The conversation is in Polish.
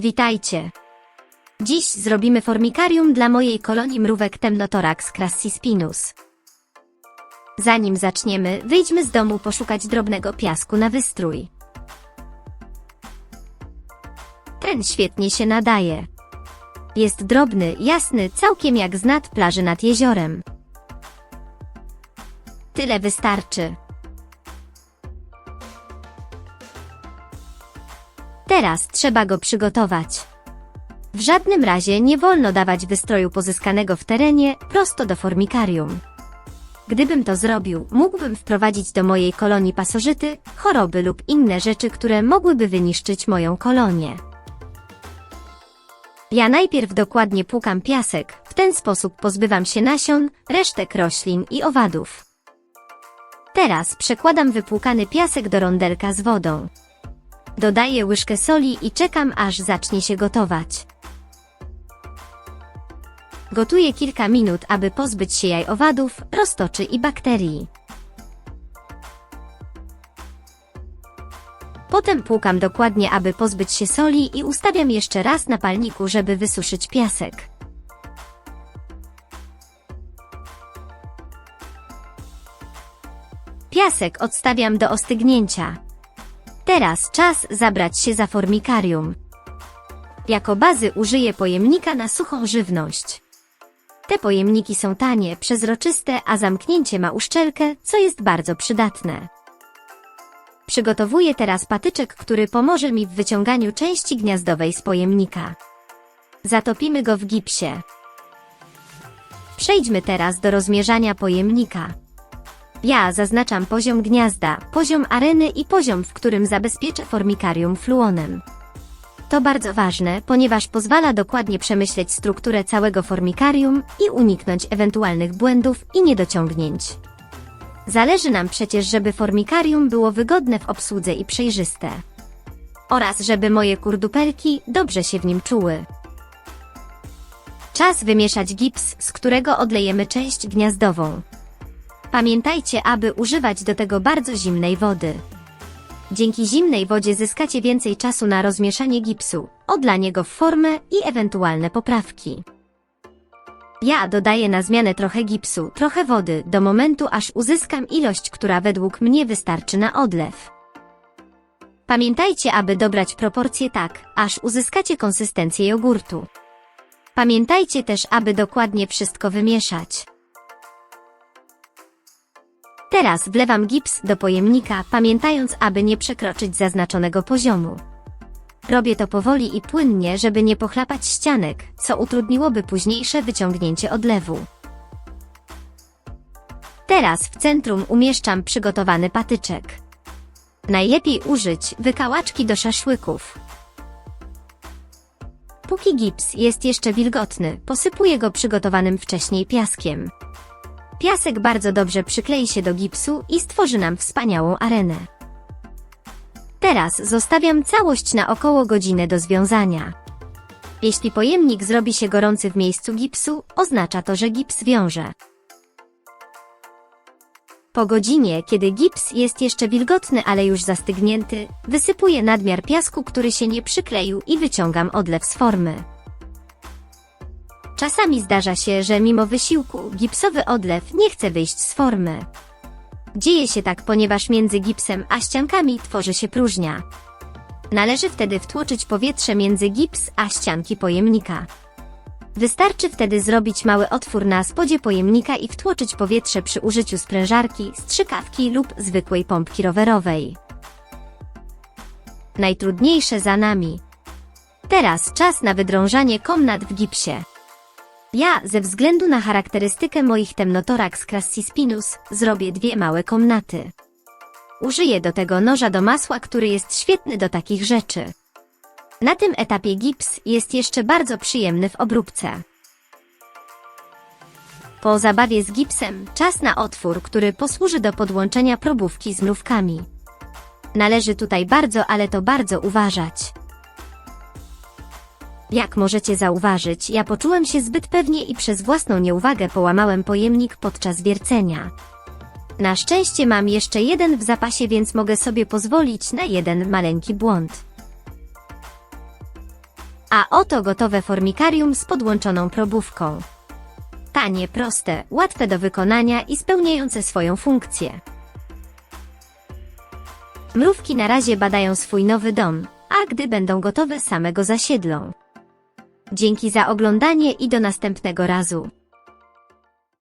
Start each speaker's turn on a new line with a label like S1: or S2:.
S1: Witajcie. Dziś zrobimy formikarium dla mojej kolonii mrówek Temnotorax crassispinus. Zanim zaczniemy, wyjdźmy z domu poszukać drobnego piasku na wystrój. Ten świetnie się nadaje. Jest drobny, jasny, całkiem jak z nad plaży nad jeziorem. Tyle wystarczy. Teraz trzeba go przygotować. W żadnym razie nie wolno dawać wystroju pozyskanego w terenie prosto do formikarium. Gdybym to zrobił, mógłbym wprowadzić do mojej kolonii pasożyty, choroby lub inne rzeczy, które mogłyby wyniszczyć moją kolonię. Ja najpierw dokładnie płukam piasek, w ten sposób pozbywam się nasion, resztek roślin i owadów. Teraz przekładam wypłukany piasek do rondelka z wodą. Dodaję łyżkę soli i czekam aż zacznie się gotować. Gotuję kilka minut, aby pozbyć się jaj owadów, roztoczy i bakterii. Potem płukam dokładnie, aby pozbyć się soli i ustawiam jeszcze raz na palniku, żeby wysuszyć piasek. Piasek odstawiam do ostygnięcia. Teraz czas zabrać się za formikarium. Jako bazy użyję pojemnika na suchą żywność. Te pojemniki są tanie, przezroczyste, a zamknięcie ma uszczelkę, co jest bardzo przydatne. Przygotowuję teraz patyczek, który pomoże mi w wyciąganiu części gniazdowej z pojemnika. Zatopimy go w gipsie. Przejdźmy teraz do rozmierzania pojemnika. Ja zaznaczam poziom gniazda, poziom areny i poziom, w którym zabezpieczę formikarium fluonem. To bardzo ważne, ponieważ pozwala dokładnie przemyśleć strukturę całego formikarium i uniknąć ewentualnych błędów i niedociągnięć. Zależy nam przecież, żeby formikarium było wygodne w obsłudze i przejrzyste. Oraz żeby moje kurdupelki dobrze się w nim czuły. Czas wymieszać gips, z którego odlejemy część gniazdową. Pamiętajcie, aby używać do tego bardzo zimnej wody. Dzięki zimnej wodzie zyskacie więcej czasu na rozmieszanie gipsu, odlanie go w formę i ewentualne poprawki. Ja dodaję na zmianę trochę gipsu, trochę wody, do momentu aż uzyskam ilość, która według mnie wystarczy na odlew. Pamiętajcie, aby dobrać proporcje tak, aż uzyskacie konsystencję jogurtu. Pamiętajcie też, aby dokładnie wszystko wymieszać. Teraz wlewam gips do pojemnika, pamiętając, aby nie przekroczyć zaznaczonego poziomu. Robię to powoli i płynnie, żeby nie pochlapać ścianek, co utrudniłoby późniejsze wyciągnięcie odlewu. Teraz w centrum umieszczam przygotowany patyczek. Najlepiej użyć wykałaczki do szaszłyków. Póki gips jest jeszcze wilgotny, posypuję go przygotowanym wcześniej piaskiem. Piasek bardzo dobrze przyklei się do gipsu i stworzy nam wspaniałą arenę. Teraz zostawiam całość na około godzinę do związania. Jeśli pojemnik zrobi się gorący w miejscu gipsu, oznacza to, że gips wiąże. Po godzinie, kiedy gips jest jeszcze wilgotny, ale już zastygnięty, wysypuję nadmiar piasku, który się nie przykleił i wyciągam odlew z formy. Czasami zdarza się, że mimo wysiłku gipsowy odlew nie chce wyjść z formy. Dzieje się tak, ponieważ między gipsem a ściankami tworzy się próżnia. Należy wtedy wtłoczyć powietrze między gips a ścianki pojemnika. Wystarczy wtedy zrobić mały otwór na spodzie pojemnika i wtłoczyć powietrze przy użyciu sprężarki, strzykawki lub zwykłej pompki rowerowej. Najtrudniejsze za nami. Teraz czas na wydrążanie komnat w gipsie. Ja, ze względu na charakterystykę moich temnotorax crassispinus, zrobię dwie małe komnaty. Użyję do tego noża do masła, który jest świetny do takich rzeczy. Na tym etapie gips jest jeszcze bardzo przyjemny w obróbce. Po zabawie z gipsem, czas na otwór, który posłuży do podłączenia probówki z mrówkami. Należy tutaj bardzo, ale to bardzo uważać. Jak możecie zauważyć, ja poczułem się zbyt pewnie i przez własną nieuwagę połamałem pojemnik podczas wiercenia. Na szczęście mam jeszcze jeden w zapasie, więc mogę sobie pozwolić na jeden maleńki błąd. A oto gotowe formikarium z podłączoną probówką. Tanie, proste, łatwe do wykonania i spełniające swoją funkcję. Mrówki na razie badają swój nowy dom, a gdy będą gotowe same go zasiedlą. Dzięki za oglądanie i do następnego razu.